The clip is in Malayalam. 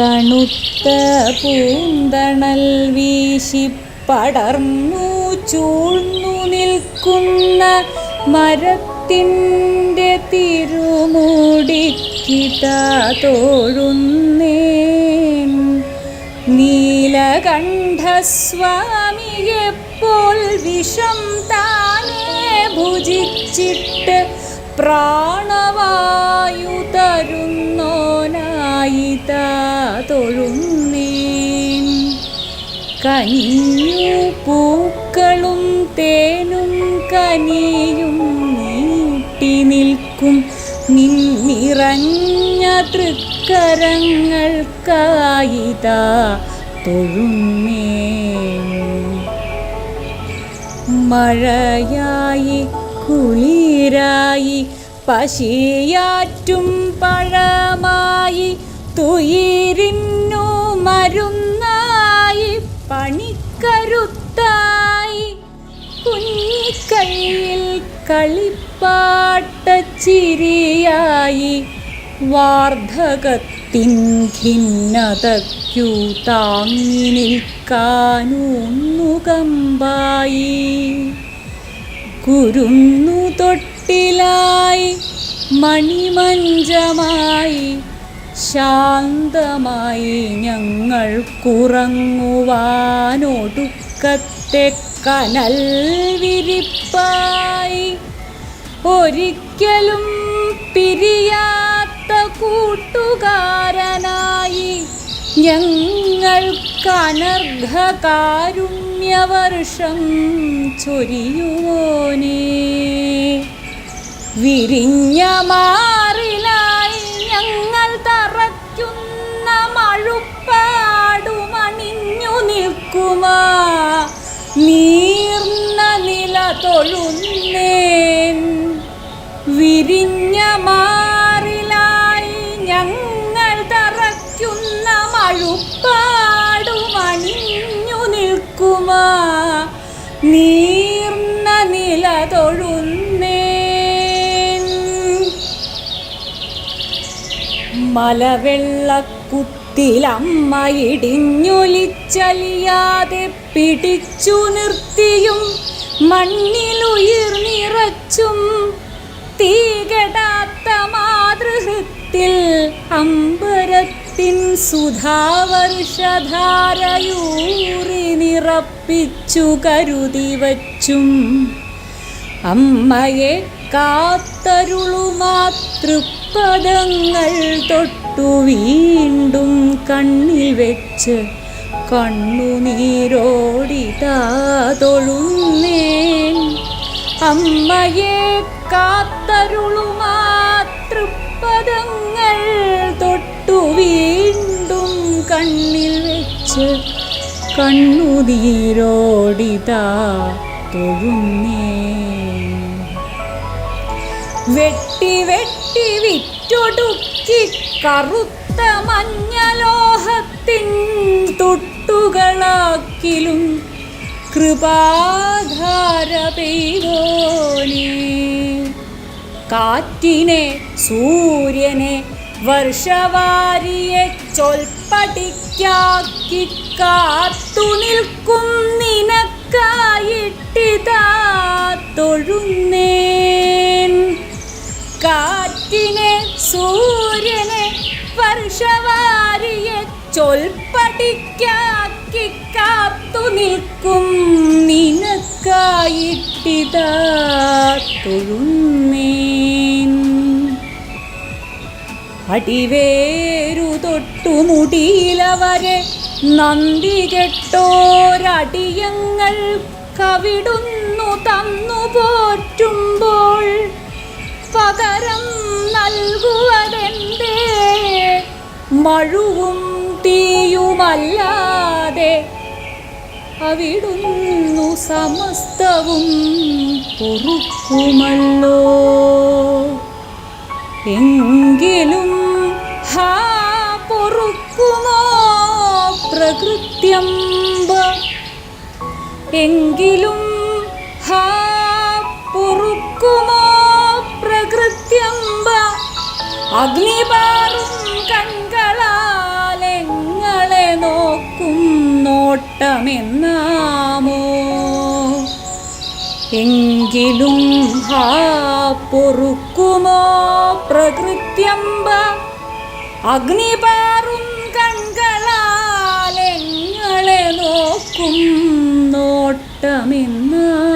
തണുത്ത പൂന്തണൽ വീശി പടർന്നു ചൂഴ്ന്നു നിൽക്കുന്ന മരത്തിന്റെ തിരുമുടിക്കിതാ തോഴുന്നേൻ. നീലകണ്ഠസ്വാമിയെപ്പോൾ വിഷം താനേ ഭുജിച്ചിട്ട് പ്രാണവായു തരുന്നോനായി കനിഞ്ഞു പൂക്കളും തേനും കനിയും നീട്ടി നിൽക്കും നിന്നിറഞ്ഞ തൃക്കരങ്ങൾക്കായിതാ തൊഴുന്നേ മഴയായി കുളിരായി പശിയാറ്റും പഴമായി തുയിരിന്നു കുഞ്ഞിക്കൈയിൽ കളിപ്പാട്ടച്ചിരിയായി വാർദ്ധകത്തിൻ ഖിന്നതയ്ക്കു താങ്ങി നിൽക്കാനൂന്നുകമ്പായി കുരുന്നു തൊട്ടിലായി മണിമഞ്ചമായി ശാന്തമായി ഞങ്ങൾക്കുറങ്ങുവാനൊടുക്കത്തെ കനൽ വിരിപ്പായി ഒരിക്കലും പിരിയാത്ത കൂട്ടുകാരനായി ഞങ്ങൾ കനർഘകാരുണ്യവർഷം ചൊരിയുവോനേ. വിരിഞ്ഞ മാറിലായി ഞങ്ങൾ തറയ്ക്കുന്ന മഴുപ്പാടുമണിഞ്ഞു നിൽക്കുമാ. തൊഴുന്നേൻ. വിരിഞ്ഞ മാറിലായി ഞങ്ങൾ തറയ്ക്കുന്ന മഴുപ്പാടുമണിഞ്ഞു നിൽക്കുമാ. നീർന്ന നില തൊഴുന്നേൻ. മലവെള്ളക്കുത്തിലമ്മ ഇടിഞ്ഞൊലിച്ചലിയാതെ പിടിച്ചു നിർത്തിയും മണ്ണിലുയിർനിറച്ചും തീകടാത്ത മാതൃഹൃത്തിൽ അമ്പരത്തിൻ സുധാവർഷധാരയൂറി നിറപ്പിച്ചു കരുതി വച്ചും. അമ്മയെ കാത്തരുളു മാതൃപദങ്ങൾ തൊട്ടു വീണ്ടും കണ്ണിൽ വെച്ച് കണ്ണുനീരോടിതാ അമ്മയെ കാത്തരുളു മാതൃപദങ്ങൾ തൊട്ടു വീണ്ടും കണ്ണിൽ വെച്ച് കണ്ണുനീരോടിതാ തൊഴുന്നേ. വെട്ടി വെട്ടി വിറ്റൊടുക്കി കറുത്ത മഞ്ഞലോഹത്തിൻ തൊട്ടുകളാക്കിലും കൃപാധാര പെയ്തോനേ കാറ്റിനെ സൂര്യനെ വർഷവാരിയെ ചൊൽപ്പടിക്കാക്കി കാത്തു നിൽക്കും നിനക്കായിട്ടിതാ തൊഴുന്നേൻ. കാറ്റിനെ സൂര്യനെ വർഷവാരിയെ ചൊൽപ്പടിക്കാക്കി കാത്തു നിൽക്കും നിനക്കായിട്ടിതാ തൊഴുന്നേൻ. അടിവേരു തൊട്ടു മുടിയിലവരെ നന്ദി കെട്ടോരടിയങ്ങൾ കവിടുന്നു തന്നു പോറ്റുമ്പോൾ പകരം നൽകുവതെന്തേ? മഴുവും തീയുമല്ലാതെ അവിടുന്നു സമസ്തവും പൊറുക്കുമല്ലോ. എങ്കിലും ഹാ പൊറുക്കുമോ പ്രകൃത്യംബ എങ്കിലും ഹാ പൊറുക്കുമോ പ്രകൃത്യംബ അഗ്നിപാറും കൺകളാലെങ്ങനെ നോട്ടമെന്നാമോ എങ്കിലും ഹാ പൊറുക്കുമോ പ്രകൃത്യമ്പ? അഗ്നിപാറും കൺകളാലെങ്ങളെ നോക്കും നോട്ടമെന്നാമോ